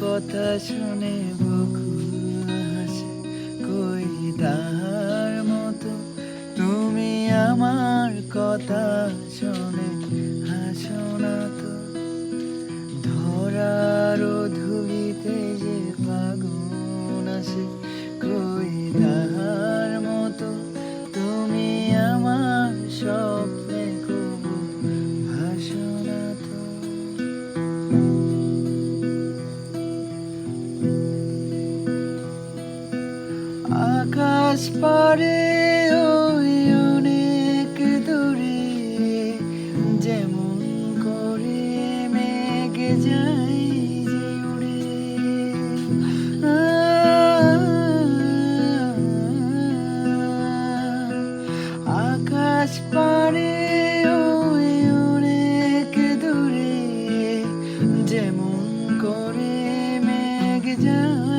কথা শুনে আকাশ পারে ওই অনেক দূরে, যেমন করে মেঘ যাই উড়ে আকাশ পারে ওই অনেক যেমন করে মেঘ যায়